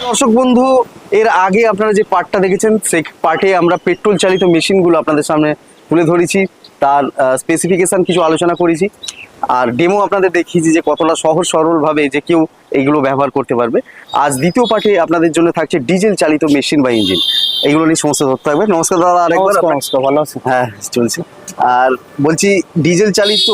দর্শক বন্ধু এর আগে আপনারা যে পার্টটা দেখেছেন সেই পার্টে আমরা পেট্রোল চালিত মেশিনগুলো আপনাদের সামনে তুলে ধরেছি। তার স্পেসিফিকেশন কিছু আলোচনা করেছি। আর ডেমো আপনাদের দেখিয়েছি যে কতটা সহজ সরলভাবে যে কেউ এইগুলো ব্যবহার করতে পারবে। আজ দ্বিতীয় পার্টে আপনাদের জন্য থাকছে ডিজেল চালিত মেশিন বা ইঞ্জিন। এইগুলো নিয়ে সমস্ত তথ্য থাকবে। নমস্কার দাদা আরেকবার নমস্কার, ভালো আছেন? হ্যাঁ চলছে। আর বলছি ডিজেল চালিত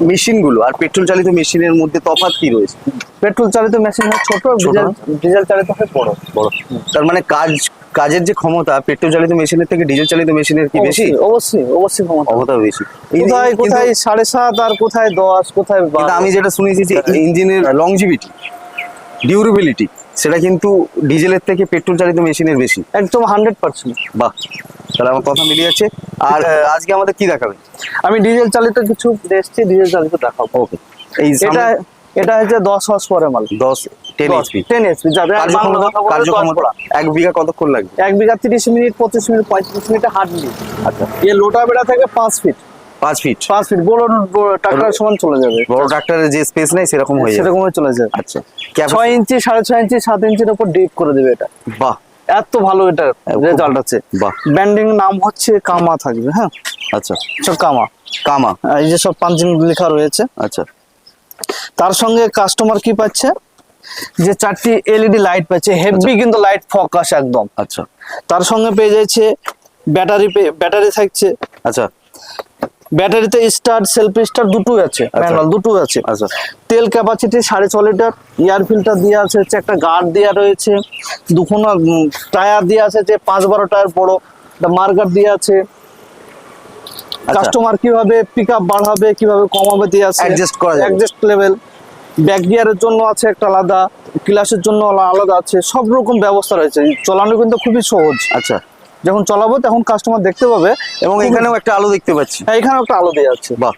মেশিনগুলো আর পেট্রোল চালিত মেশিনের মধ্যে তফাৎ কি রয়েছে? পেট্রোল চালিত মেশিন হয় ছোট। ডিজেল ডিজেল চালিত হয় বড়। বড়। তার মানে কাজ কাজের যে ক্ষমতা পেট্রোল চালিত মেশিনের থেকে ডিজেল চালিত মেশিনের কি বেশি? অবশ্যই, অবশ্যই ক্ষমতা। ক্ষমতা বেশি। কোথায় কোথায় সাড়ে সাত আর কোথায় দশ কোথায়। আমি যেটা শুনেছি যে ইঞ্জিনের লংজিভিটি ডিউরেবিলিটি সেটা কিন্তু ডিজেলের থেকে পেট্রোল চালিত মেশিনের বেশি। একদম হান্ড্রেড পার্সেন্ট বাহ তাহলে আমার কথা মিলিয়ে যাচ্ছে। আর আজকে আমাদের কি দেখাবেন আমি ডিজেল চালিত কিছু এসছি ডিজেল চালিত দেখাবো। ওকে এই এটা এটা হচ্ছে দশ হর্স পরে মাল। দশ টেন এইচপি টেন যাবে। কার্যক্ষমতা। এক বিঘা কতক্ষণ লাগবে? এক বিঘা তিরিশ মিনিট পঁচিশ মিনিট পঁয়ত্রিশ মিনিটে হাঁটলি আচ্ছা। এ লোটা বেড়া থেকে পাঁচ ফিট পাঁচ ফিট পাঁচ ফিট বড় ট্রাক্টর সমান চলে যাবে। বড় ট্রাক্টরের যে স্পেস নেই সেরকম হয়ে সেরকম চলে যাবে। আচ্ছা। ছয় ইঞ্চি সাড়ে ছয় ইঞ্চি সাত ইঞ্চির উপর ডিপ করে দেবে এটা। বাহ। এত ভালো এটা রেজাল্ট বাহ। ব্যান্ডিং নাম হচ্ছে কামা থাকবে হ্যাঁ? আচ্ছা। সব কামা। কামা। এই যে সব পাঞ্চিং লেখা রয়েছে। আচ্ছা। তার সঙ্গে কাস্টমার কি পাচ্ছে? যে চারটি এলইডি লাইট পাচ্ছে। হেভি কিন্তু লাইট ফোকাস একদম। আচ্ছা। তার সঙ্গে পেয়ে যাচ্ছে ব্যাটারি ব্যাটারি থাকছে। আচ্ছা। ব্যাটারিতে স্টার সেলফ স্টার দুটোই আছে ম্যানুয়াল দুটোই আছে। আচ্ছা তেল ক্যাপাসিটি সাড়ে ছ লিটার এয়ার ফিল্টার দেওয়া আছে হচ্ছে একটা গার্ড দেওয়া রয়েছে দুখানা টায়ার দেওয়া আছে যে পাঁচ বারো টায়ার বড় একটা মার্কার দেওয়া আছে। আচ্ছা। কাস্টমার কীভাবে পিক আপ বাড়াবে কীভাবে কমাবে দেওয়া আছে অ্যাডজাস্ট করা। অ্যাডজাস্ট লেভেল ব্যাক গিয়ারের জন্য আছে একটা আলাদা ক্লাসের জন্য আলাদা আছে সব রকম ব্যবস্থা রয়েছে। চালানো কিন্তু খুবই সহজ। আচ্ছা। যখন চলাবো তখন কাস্টমার দেখতে পাবে এবং এখানেও একটা আলো দেখতে পাচ্ছি। হ্যাঁ, এখানে একটা আলো দেওয়া আছে। বাহ।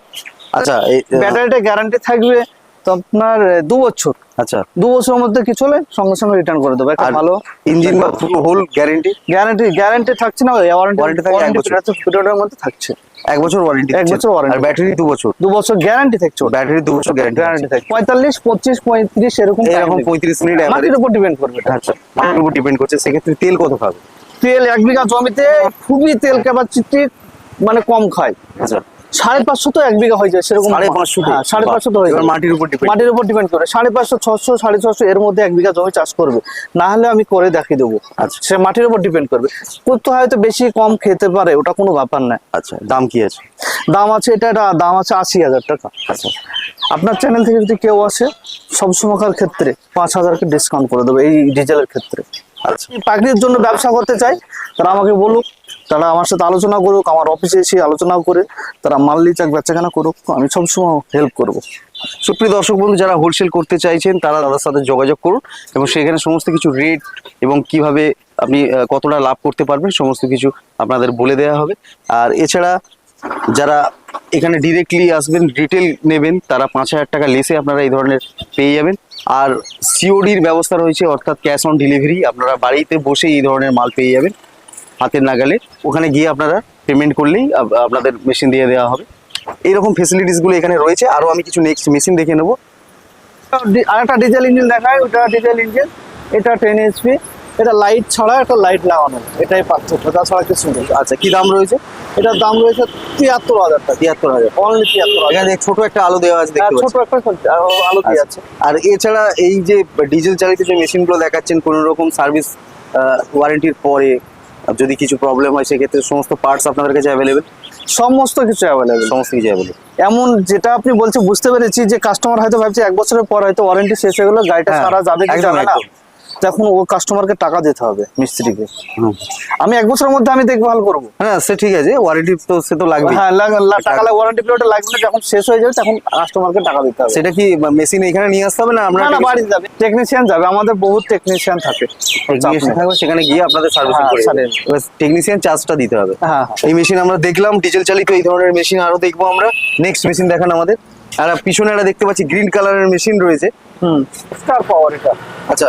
আচ্ছা এই ব্যাটারিটা গ্যারান্টি থাকবে তো আপনার দু বছর। আচ্ছা। দু বছরের মধ্যে কিছু হলে সঙ্গে সঙ্গে রিটার্ন করে দেবো। একটা ভালো ইঞ্জিন বা হোল গ্যারেন্টি গ্যারান্টি গ্যারান্টি থাকছে না ওয়ারেন্টি থাকে এক বছর। পিরিয়ডের মধ্যে থাকছে। এক বছর ওয়ারেন্টি এক বছর warranty। আর ব্যাটারি দু বছর। দু বছর গ্যারান্টি থাকছে ব্যাটারি দু বছর গ্যারেন্টি গ্যারান্টি থাকে পঁয়তাল্লিশ পঁচিশ পঁয়ত্রিশ এরকম time এরকম দেবে। পঁয়ত্রিশ মিনিট মাটির উপর ডিপেন্ড করবে। আচ্ছা মাটির উপর ডিপেন্ড করছে সেক্ষেত্রে তেল কত খাবে? তেল এক বিঘা জমিতে খুবই তেল ক্যাপাসিটি মানে কম খায়। আচ্ছা। সাড়ে পাঁচশো তো এক বিঘা হয়ে যায় সেরকম। সাড়ে পাঁচশো হ্যাঁ, তো হয়ে যায়। মাটির উপর ডিপেন্ড মাটির উপর ডিপেন্ড করে। সাড়ে পাঁচশো ছশো সাড়ে ছশো এর মধ্যে এক বিঘা জমি চাষ করবে। না হলে আমি করে দেখিয়ে দেবো। আচ্ছা। সে মাটির উপর ডিপেন্ড করবে। করতে হয়তো বেশি কম খেতে পারে ওটা কোনো ব্যাপার না। আচ্ছা দাম কি আছে? দাম আছে এটা এটা দাম আছে আশি হাজার টাকা। আচ্ছা। আপনার চ্যানেল থেকে যদি কেউ আসে সব সময়কার ক্ষেত্রে পাঁচ হাজারকে ডিসকাউন্ট করে দেবে এই ডিজেলের ক্ষেত্রে। পাখির জন্য ব্যবসা করতে চাই, তারা আমাকে বলুক, তারা আমার সাথে আলোচনা করুক, আমার অফিসে এসে আলোচনা করে, তারা মাল লিচাক বেচাকেনা করুক, আমি সবসময় হেল্প করব। সুপ্রিয় দর্শক বন্ধু, যারা হোলসেল করতে চাইছেন, তারা দাদার সাথে যোগাযোগ করুন এবং সেখানে সমস্ত কিছু রেট এবং কীভাবে আপনি কতটা লাভ করতে পারবেন, সমস্ত কিছু আপনাদের বলে দেওয়া হবে। আর এছাড়া যারা এখানে ডিরেক্টলি আসবেন রিটেল নেবেন, তারা পাঁচ হাজার টাকা লেসে আপনারা এই ধরনের পেয়ে যাবেন। আর সিওডির ব্যবস্থা রয়েছে, অর্থাৎ ক্যাশ অন ডেলিভারি আপনারা বাড়িতে বসে এই ধরনের মাল পেয়ে যাবেন হাতের নাগালে। ওখানে গিয়ে আপনারা পেমেন্ট করলেই আপনাদের মেশিন দিয়ে দেওয়া হবে। এইরকম ফেসিলিটিসগুলো এখানে রয়েছে। আরও আমি কিছু নেক্সট মেশিন দেখে নেব। আর একটা ডিজেল ইঞ্জিন দেখায় ওটা ডিজেল ইঞ্জিন এটা টেন এইচপি এটা লাইট ছাড়া একটা লাইট লাগানো। এটাই পার্থক্য, তাছাড়া কিছু আচ্ছা কী দাম রয়েছে? এটার দাম রয়েছে তিয়াত্তর হাজার টাকা। তিয়াত্তর হাজার। অনলি তিয়াত্তর এখানে ছোট একটা আলো দেওয়া আছে হ্যাঁ, দেখতে ছোট একটা আলো- আলো দিয়ে আছে। আর এছাড়া এই যে ডিজেল চালিত যে মেশিনগুলো দেখাচ্ছেন কোনো রকম সার্ভিস ওয়ারেন্টির পরে যদি কিছু প্রবলেম হয় সেক্ষেত্রে সমস্ত পার্টস আপনাদের কাছে অ্যাভেলেবেল সমস্ত কিছু অ্যাভেলেবেল সমস্ত কিছু অ্যাভেলেবেল এমন যেটা আপনি বলছে বুঝতে পেরেছি যে কাস্টমার হয়তো ভাবছে এক বছরের পর হয়তো ওয়ারেন্টি শেষ হয়ে গেলো গাড়িটা হ্যাঁ, সারা যাবে কি যাবে না। তখন ও কাস্টমারকে টাকা দিতে হবে মিস্ত্রিকে। আমি এক বছরের মধ্যে আমি দেখভাল করব। হ্যাঁ সে ঠিক আছে ওয়ারেন্টি তো সে তো লাগবে হ্যাঁ লাগ- লা- টাকা ওয়ারেন্টি পিরিয়ড লাগবে না যখন শেষ হয়ে যাবে তখন কাস্টমারকে টাকা দিতে হবে। সেটা কি মেশিন এখানে নিয়ে আসতে হবে না আমরা না বাড়ি যাবে। টেকনিশিয়ান যাবে আমাদের বহুত টেকনিশিয়ান থাকে। থাকবে সেখানে গিয়ে আপনাদের সার্ভিসিং হ্যাঁ, করে টেকনিশিয়ান চার্জটা দিতে হবে। হ্যাঁ এই মেশিন আমরা দেখলাম ডিজেল চালিত এই ধরনের মেশিন আরও দেখব আমরা। নেক্সট মেশিন দেখান আমাদের। আর পিছনে একটা দেখতে পাচ্ছি গ্রিন কালারের মেশিন রয়েছে। হুম স্টার পাওয়ার এটা। আচ্ছা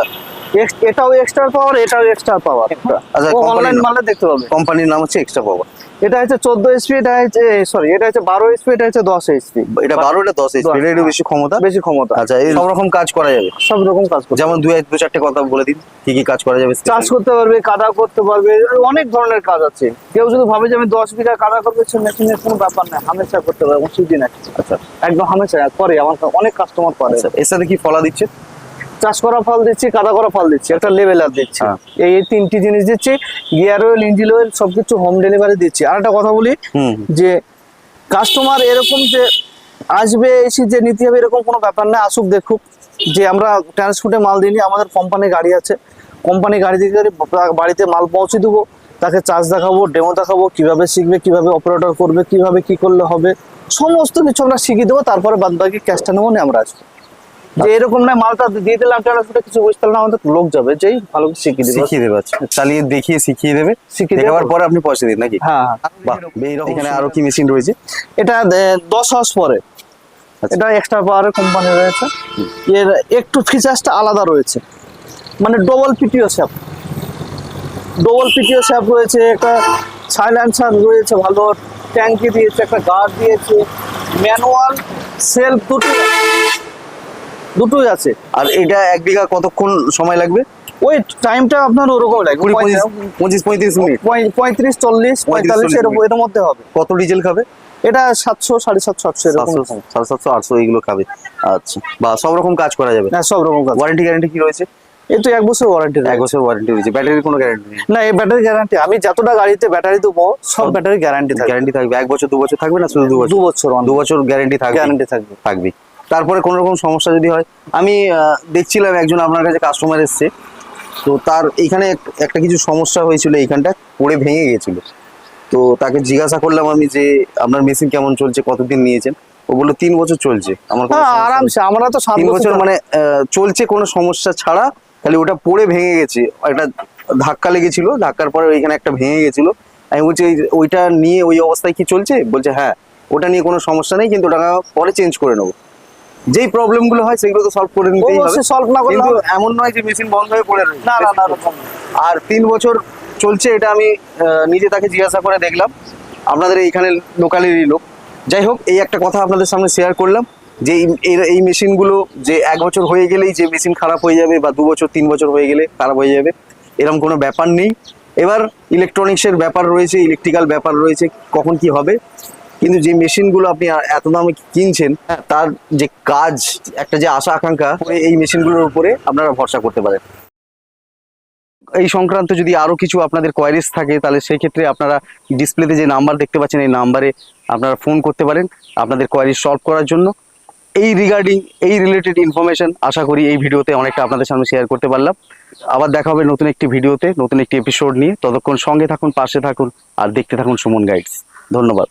এটাও এক্সট্রা পাওয়ার এটাও এক্সট্রা পাওয়ার আচ্ছা, অনলাইন মালে দেখতে পাবে। কোম্পানির নাম হচ্ছে এক্সট্রা পাওয়ার এটা হচ্ছে চোদ্দ এসপি এটা হচ্ছে সরি এটা হচ্ছে বারো এসপি এটা হচ্ছে দশ এসপি এটা বারো এটা দশ এইচপি এটা বেশি ক্ষমতা? বেশি ক্ষমতা। আচ্ছা এই সব রকম কাজ করা যাবে? সব রকম কাজ যেমন দু এক দু চারটে কথা বলে দিন কি কি কাজ করা যাবে চাষ করতে পারবে কাদা করতে পারবে অনেক ধরনের কাজ আছে। কেউ যদি ভাবে যে আমি দশ বিঘা কাদা করবে সে মেশিনের কোনো ব্যাপার নাই হামেশা করতে পারবে কোনো দিন আচ্ছা। একদম হামেশা করে আমার অনেক কাস্টমার করে। আচ্ছা এর সাথে কি ফলা দিচ্ছে? চাষ করা ফল দিচ্ছি কাদা করা ফল দিচ্ছি একটা লেভেলার দিচ্ছি। হ্যাঁ। এই তিনটি জিনিস দিচ্ছি গিয়ার অয়েল ইঞ্জিন অয়েল সবকিছু হোম ডেলিভারি দিচ্ছি। আর একটা কথা বলি যে কাস্টমার এরকম যে আসবে এসে যে নিতে হবে এরকম কোনো ব্যাপার না আসুক দেখুক যে আমরা ট্রান্সপোর্টে মাল দিইনি আমাদের কোম্পানি গাড়ি আছে। কোম্পানি গাড়ি দিয়ে বাড়িতে মাল পৌঁছে দেবো তাকে চার্জ দেখাবো ডেমো দেখাবো কীভাবে শিখবে কীভাবে অপারেটর করবে কীভাবে কি করলে হবে সমস্ত কিছু আমরা শিখিয়ে দেবো তারপরে বাদ বাকি ক্যাশটা নেব নিয়ে আমরা আসব। যে এরকম না মালটা দিয়ে দিলাম ট্রান্সপোর্টে কিছু বুঝতে পারলাম আমাদের লোক যাবে যেই ভালো করে শিখিয়ে দিবে। শিখিয়ে দেবে আচ্ছা। চালিয়ে দেখিয়ে শিখিয়ে দেবে। শিখিয়ে। দেখাবার পরে আপনি পয়সা দিন নাকি? হ্যাঁ হ্যাঁ। বাহ এখানে আরও কি মেশিন রয়েছে? এটা দশ হাউস পরে। আচ্ছা। এটা এক্সট্রা পাওয়ারের কোম্পানি রয়েছে। এর একটু ফিচার্সটা আলাদা রয়েছে। মানে double PTO shaft double PTO shaft রয়েছে একটা সাইলেন্সার রয়েছে ভালো ট্যাঙ্কি দিয়েছে একটা গার্ড দিয়েছে ম্যানুয়াল সেলফ আছে। দুটোই আছে। আর এটা এক বিঘা কতক্ষণ সময় লাগবে? ওই টাইমটা আপনার ওরকম লাগবে। পঁচিশ পঁয়ত্রিশ মিনিট। পঁয়- পঁয়ত্রিশ চল্লিশ পঁয়তাল্লিশ এর এর মধ্যে হবে। কত ডিজেল খাবে? এটা সাতশো সাড়ে সাতশো আটশো এরকম সাড়ে সাতশো আটশো এইগুলো খাবে। আচ্ছা। বা সব রকম কাজ করা যাবে? হ্যাঁ সব রকম কাজ। ওয়ারেন্টি গ্যারান্টি কি রয়েছে? এই তো এক বছর ওয়ারেন্টি এক বছর ওয়ারেন্টি রয়েছে। ব্যাটারির কোনো গ্যারান্টি নেই? না এই ব্যাটারি গ্যারান্টি আমি যতটা গাড়িতে ব্যাটারি দেবো সব ব্যাটারি গ্যারান্টি থাকবে। গ্যারান্টি থাকবে। এক বছর দু বছর থাকবে না শুধু দু বছর? দু বছর দু বছর গ্যারান্টি থাকবে। গ্যারান্টি থাকবে। থাকবে তারপরে কোনো রকম সমস্যা যদি হয় আমি দেখছিলাম একজন আপনার কাছে কাস্টমার এসছে। তো তার এখানে একটা কিছু সমস্যা হয়েছিল এইখানটা পড়ে ভেঙে গেছিল তো তাকে জিজ্ঞাসা করলাম আমি যে আপনার মেশিন কেমন চলছে কতদিন নিয়েছেন? ও বলল তিন বছর চলছে। আমার হ্যাঁ। আরামসে আমরা তো তিন বছর মানে চলছে কোনো সমস্যা ছাড়া খালি ওটা পড়ে ভেঙে গেছে। একটা ধাক্কা লেগেছিল ধাক্কার পরে ওইখানে একটা ভেঙে গেছিল। আমি বলছি "এই- ওইটা নিয়ে ওই অবস্থায় কি চলছে? বলছে হ্যাঁ ওটা নিয়ে কোনো সমস্যা নেই কিন্তু ওটা পরে চেঞ্জ করে নেব। যেই প্রবলেমগুলো হয় সেগুলো তো সলভ করে নিতেই হবে। সলভ না করলে এমন নয় যে মেশিন বন্ধ হয়ে পড়ে রয়েছে। না না না আর তিন বছর চলছে এটা আমি নিজে তাকে জিজ্ঞাসা করে দেখলাম। আপনাদের এইখানে লোকালেরই লোক। যাই হোক এই একটা কথা আপনাদের সামনে শেয়ার করলাম যে এই মেশিনগুলো যে এক বছর হয়ে গেলেই যে মেশিন খারাপ হয়ে যাবে বা দু বছর তিন বছর হয়ে গেলে খারাপ হয়ে যাবে এরকম কোনো ব্যাপার নেই। এবার ইলেকট্রনিক্সের ব্যাপার রয়েছে ইলেকট্রিক্যাল ব্যাপার রয়েছে কখন কি হবে? কিন্তু যে মেশিনগুলো আপনি এত দামে কিনছেন তার যে কাজ একটা যে আশা আকাঙ্ক্ষা এই মেশিনগুলোর উপরে আপনারা ভরসা করতে পারেন। এই সংক্রান্ত যদি আরও কিছু আপনাদের কোয়ারিজ থাকে তাহলে সেই ক্ষেত্রে আপনারা ডিসপ্লেতে যে নাম্বার দেখতে পাচ্ছেন এই নাম্বারে আপনারা ফোন করতে পারেন আপনাদের কোয়ারিজ সলভ করার জন্য। এই রিগার্ডিং এই রিলেটেড ইনফরমেশন আশা করি এই ভিডিওতে অনেকটা আপনাদের সামনে শেয়ার করতে পারলাম। আবার দেখা হবে নতুন একটি ভিডিওতে নতুন একটি এপিসোড নিয়ে। ততক্ষণ সঙ্গে থাকুন পাশে থাকুন আর দেখতে থাকুন সুমন গাইডস ধন্যবাদ।